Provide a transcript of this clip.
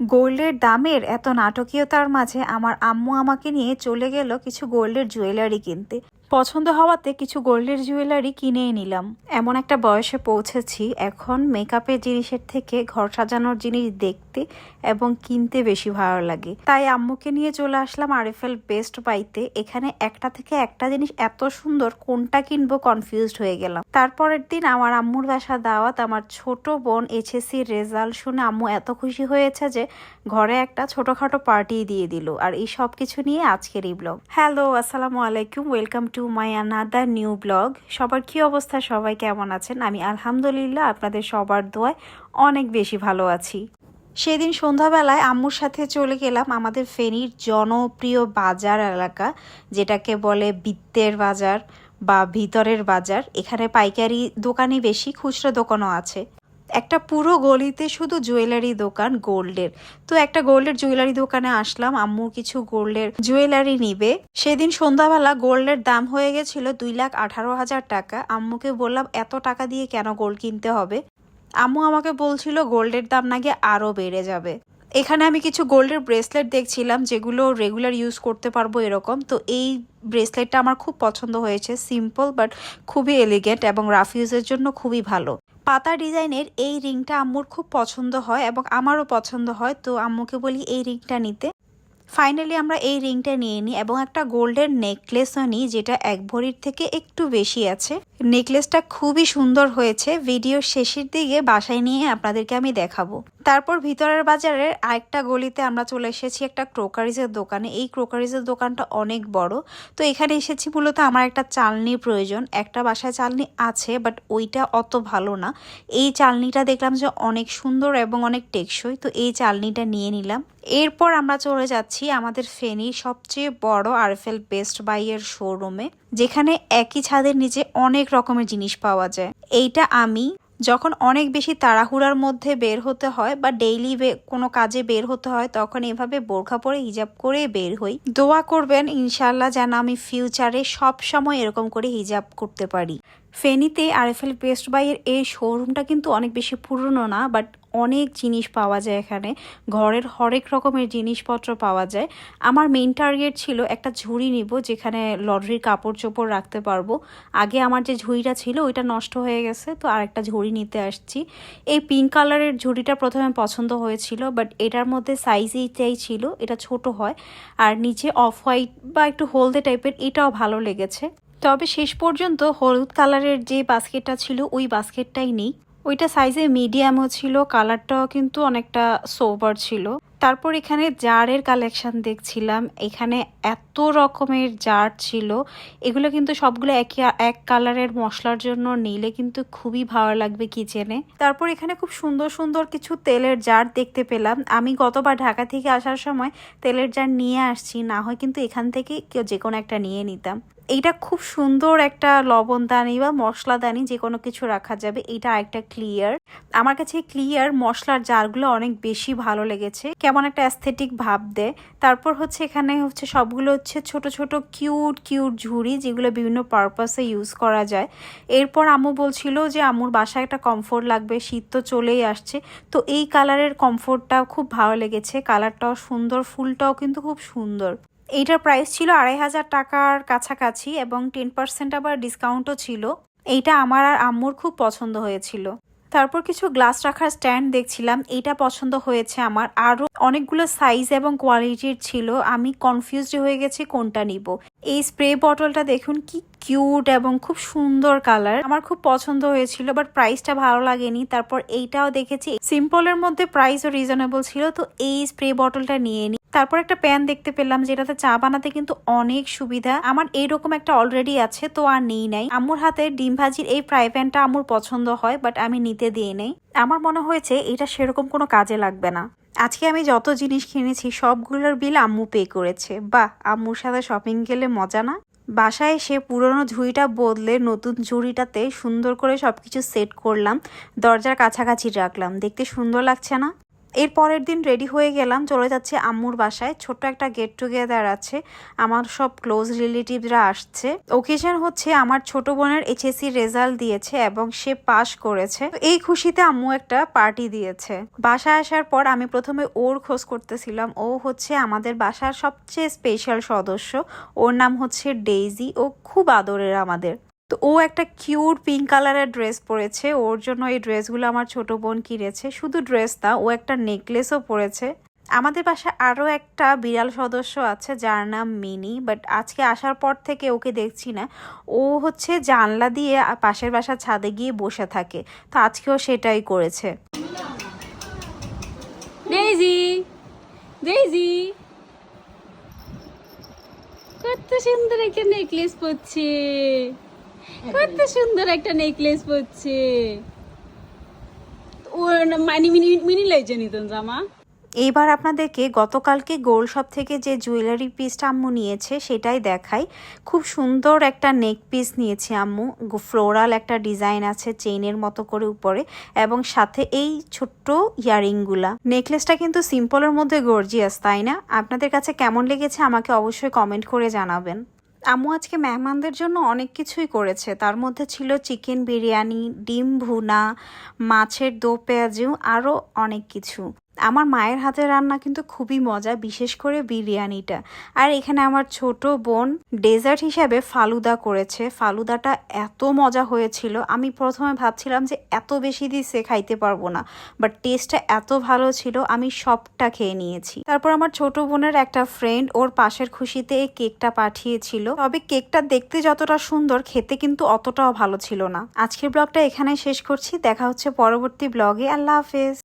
গোল্ডের দামের এত নাটকীয়তার মাঝে আমার আম্মু আমাকে নিয়ে চলে গেল কিছু গোল্ডের জুয়েলারি কিনতে। পছন্দ হওয়াতে কিছু গোল্ডের জুয়েলারি কিনেই নিলাম। এমন একটা বয়সে পৌঁছেছি, এখন মেকআপের জিনিসের থেকে ঘর সাজানোর জিনিস দেখতে এবং কিনতে বেশি ভালো লাগে। তাই আম্মুকে নিয়ে চলে আসলাম আরএফএল বেস্ট বাইতে এখানে একটা থেকে একটা জিনিস এত সুন্দর, কোনটা কিনবো কনফিউজড হয়ে গেলাম। তারপরের দিন আমার আম্মুর বাসা দাওয়াত আমার ছোট বোন এইচএসসি রেজাল্ট শুনে আম্মু এত খুশি হয়েছে যে ঘরে একটা ছোটখাটো পার্টি দিয়ে দিল। আর এই সব কিছু নিয়ে আজকের এই ব্লগ হ্যালো আসসালামু আলাইকুম welcome to my another new blog. সবার কি অবস্থা? সবাই কেমন আছেন? আমি আলহামদুলিল্লাহ আপনাদের সবার দোয়ায় অনেক বেশি ভালো আছি। সেদিন সন্ধ্যাবেলায় আম্মুর সাথে চলে গেলাম আমাদের ফেনীর জনপ্রিয় বাজার এলাকা, যেটাকে বলে বিত্তের বাজার বা ভিতরের বাজার। এখানে পাইকারি দোকানই বেশি খুচরা দোকানও আছে। একটা পুরো গলিতে শুধু জুয়েলারি দোকান গোল্ডের। তো একটা গোল্ডের জুয়েলারি দোকানে আসলাম, আম্মু কিছু গোল্ডের জুয়েলারি নিবে। সেদিন সন্ধ্যাবেলা গোল্ডের দাম হয়ে গেছিল দুই লাখ আঠারো হাজার টাকা। আম্মুকে বললাম, এত টাকা দিয়ে কেন গোল্ড কিনতে হবে? আম্মু আমাকে বলছিল, গোল্ডের দাম নাকি আরও বেড়ে যাবে। এখানে আমি কিছু গোল্ডের ব্রেসলেট দেখছিলাম, যেগুলো রেগুলার ইউজ করতে পারব এরকম। তো এই ব্রেসলেটটা আমার খুব পছন্দ হয়েছে, সিম্পল বাট খুবই এলিগেন্ট এবং রাফ ইউজের জন্য খুবই ভালো। পাতা ডিজাইনের এই রিংটা আম্মুর খুব পছন্দ হয় এবং আমারও পছন্দ হয়, তো আম্মুকে বলি এই রিংটা নিতে। ফাইনালি আমরা এই রিংটা নিয়ে নিই এবং একটা গোল্ডের নেকলেসও নিই, যেটা এক ভরির থেকে একটু বেশি আছে। নেকলেসটা খুবই সুন্দর হয়েছে, ভিডিওর শেষের দিকে বাসায় নিয়ে আপনাদেরকে আমি দেখাবো। তারপর ভিতরের বাজারের আরেকটা গলিতে আমরা চলে এসেছি একটা ক্রোকারিজের দোকানে। এই ক্রোকারিজের দোকানটা অনেক বড়। তো এখানে এসেছি মূলত আমার একটা চালনির প্রয়োজন। একটা বাসায় চালনি আছে বাট ওইটা অত ভালো না। এই চালনিটা দেখলাম যে অনেক সুন্দর এবং অনেক টেকসই। তো এই চালনিটা নিয়ে নিলাম। এরপর আমরা চলে যাচ্ছি আমাদের ফেনীর সবচেয়ে বড় আরএফএল বেস্ট বাইয়ের শোরুমে, যেখানে একই ছাদের নিচে অনেক রকমের জিনিস পাওয়া যায়। এইটা আমি যখন অনেক বেশি তাড়াহুড়ার মধ্যে বের হতে হয় বা ডেইলি কোনো কাজে বের হতে হয়, তখন এভাবে বোরখা পরে হিজাব করে বের হই। দোয়া করবেন ইনশাল্লাহ যেন আমি ফিউচারে সব সময় এরকম করে হিজাব করতে পারি। ফেনীতে আরএফএল বেস্ট বাইয়ের এই শোরুমটা কিন্তু অনেক বেশি পুরনো না বাট অনেক জিনিস পাওয়া যায় এখানে। ঘরের হরেক রকমের জিনিসপত্র পাওয়া যায়। আমার মেইন টার্গেট ছিল একটা ঝুড়ি নিব যেখানে লটারির কাপড় চোপড় রাখতে পারব। আগে আমার যে ঝুড়িটা ছিল ওইটা নষ্ট হয়ে গেছে, তো আর একটা ঝুড়ি নিতে আসছি। এই পিঙ্ক কালারের ঝুড়িটা প্রথমে পছন্দ হয়েছিল বাট এটার মধ্যে সাইজ এইটাই ছিল, এটা ছোট হয়। আর নিচে অফ হোয়াইট বা একটু হলদে টাইপের এটাও ভালো লেগেছে। তবে শেষ পর্যন্ত হলুদ কালারের যে বাস্কেটটা ছিল, ওই বাস্কেটটাই নেই। ওইটা সাইজে মিডিয়ামও ছিল কালারটাও কিন্তু অনেকটা সোবার ছিল। তারপর এখানে জারের কালেকশন দেখছিলাম, এখানে এত রকমের জার ছিল। এগুলো কিন্তু সবগুলো একই, এক কালারের মশলার জন্য নিলে কিন্তু খুবই ভালো লাগবে কিচেনে তারপর এখানে খুব সুন্দর সুন্দর কিছু তেলের জার দেখতে পেলাম। আমি গতবার ঢাকা থেকে আসার সময় তেলের জার নিয়ে আসছি, না হয় কিন্তু এখান থেকে কেউ যে কোনো একটা নিয়ে নিতাম। এইটা খুব সুন্দর একটা লবণদানি বা মশলাদানি যে কোনো কিছু রাখা যাবে এটা একটা ক্লিয়ার আমার কাছে ক্লিয়ার মশলার জারগুলো অনেক বেশি ভালো লেগেছে। কেমন একটা অ্যাস্থেটিক ভাব দেয়। তারপর হচ্ছে এখানে হচ্ছে সবগুলো হচ্ছে ছোট ছোট কিউট কিউট ঝুড়ি যেগুলো বিভিন্ন পারপাসে ইউজ করা যায়। এরপর আম্মু বলছিল যে, আম্মুর বাসায় একটা কমফোর্ট লাগবে, শীত তো চলেই আসছে। তো এই কালারের কমফোর্টটা খুব ভালো লেগেছে। কালারটাও সুন্দর, ফুলটাও কিন্তু খুব সুন্দর। এইটার প্রাইস ছিল আড়াই হাজার টাকার কাছাকাছি এবং টেন পার্সেন্ট আবার ডিসকাউন্টও ছিল। এইটা আমার আর আম্মুর খুব পছন্দ হয়েছিল। তারপর কিছু গ্লাস রাখার স্ট্যান্ড দেখছিলাম, এইটা পছন্দ হয়েছে আমার। আরও অনেকগুলো সাইজ এবং কোয়ালিটির ছিল। আমি কনফিউজড হয়ে গেছি কোনটা নিব। এই স্প্রে বটলটা দেখুন, কি কিউট এবং খুব সুন্দর কালার আমার খুব পছন্দ হয়েছিল বাট প্রাইসটা ভালো লাগেনি। তারপর এইটাও দেখেছি সিম্পলের মধ্যে প্রাইসও রিজনেবল ছিল। তো এই স্প্রে বটলটা নিয়ে নিই তারপর একটা প্যান দেখতে পেলাম যেটাতে চা বানাতে কিন্তু অনেক সুবিধা। আমার এইরকম একটা অলরেডি আছে, তো আর নেই নাই। আম্মুর হাতে ডিম ভাজির এই ফ্রাই প্যানটা আম্মুর পছন্দ হয় বাট আমি নিতে দিয়ে নেই। আমার মনে হয়েছে এটা সেরকম কোনো কাজে লাগবে না। আজকে আমি যত জিনিস কিনেছি, সবগুলোর বিল আম্মু পে করেছে। বাহ, আম্মুর সাথে শপিং গেলে মজা না? বাসায় এসে পুরনো ঝুড়িটা বদলে নতুন ঝুড়িটাতে সুন্দর করে সবকিছু সেট করলাম। দরজার কাছাকাছি রাখলাম। দেখতে সুন্দর লাগছে না? এর পরের দিন রেডি হয়ে গেলাম, চলে যাচ্ছি আম্মুর বাসায়। ছোট্ট একটা গেট টুগেদার আছে, আমার সব ক্লোজ রিলেটিভরা আসছে। ওকেশন হচ্ছে আমার ছোট বোনের এইচএসসি রেজাল্ট দিয়েছে এবং সে পাশ করেছে। এই খুশিতে আম্মু একটা পার্টি দিয়েছে। বাসায় আসার পর আমি প্রথমে ওর খোঁজ করতেছিলাম। ও হচ্ছে আমাদের বাসার সবচেয়ে স্পেশাল সদস্য। ওর নাম হচ্ছে ডেইজি ও খুব আদরের আমাদের। তো ও একটা কিউট পিঙ্ক কালারের ড্রেস পরেছে। ওর জন্য এই ড্রেসগুলো আমার ছোট বোন কিনেছে। শুধু ড্রেস না, ও একটা নেকলেসও পরেছে। আমাদের বাসায় আরও একটা বিড়াল সদস্য আছে, যার নাম মিনি বাট আজকে আসার পর থেকে ওকে দেখছি না। ও হচ্ছে জানলা দিয়ে পাশের বাসার ছাদে গিয়ে বসে থাকে। তো আজকেও সেটাই করেছে। Daisy Daisy. কত সুন্দর একটা নেকলেস পরছে। কত সুন্দর একটা নেকলেস পরছে। মানি মিনি মিনি নিতন জামা? এইবার আপনাদেরকে গতকালকে গোল্ড শপ থেকে যে জুয়েলারি পিসটা আম্মু নিয়েছে সেটাই দেখাই। খুব সুন্দর একটা নেক পিস নিয়েছে আম্মু। ফ্লোরাল একটা ডিজাইন আছে চেইনের মতো করে উপরে এবং সাথে এই ছোট্ট ইয়ারিংগুলা নেকলেসটা কিন্তু সিম্পলের মধ্যে গর্জিয়াস তাই না? আপনাদের কাছে কেমন লেগেছে আমাকে অবশ্যই কমেন্ট করে জানাবেন। আম্মু আজকে মেহমানদের জন্য অনেক কিছুই করেছে। তার মধ্যে ছিল চিকেন বিরিয়ানি, ডিম ভুনা, মাছের দো পেঁয়াজু আরও অনেক কিছু। আমার মায়ের হাতের রান্না কিন্তু খুবই মজা, বিশেষ করে বিরিয়ানিটা। আর এখানে আমার ছোট বোন ডেজার্ট হিসাবে ফালুদা করেছে। ফালুদাটা এত মজা হয়েছিল। আমি প্রথমে ভাবছিলাম যে এত বেশি দিচ্ছে খাইতে পারব না বাট টেস্টটা এত ভালো ছিল, আমি সবটা খেয়ে নিয়েছি। তারপর আমার ছোট বোনের একটা ফ্রেন্ড ওর পাশের খুশিতে এই কেকটা পাঠিয়েছিল। তবে কেকটা দেখতে যতটা সুন্দর, খেতে কিন্তু অতটাও ভালো ছিল না। আজকের ব্লগটা এখানে শেষ করছি। দেখা হচ্ছে পরবর্তী ব্লগে। আল্লাহ হাফেজ।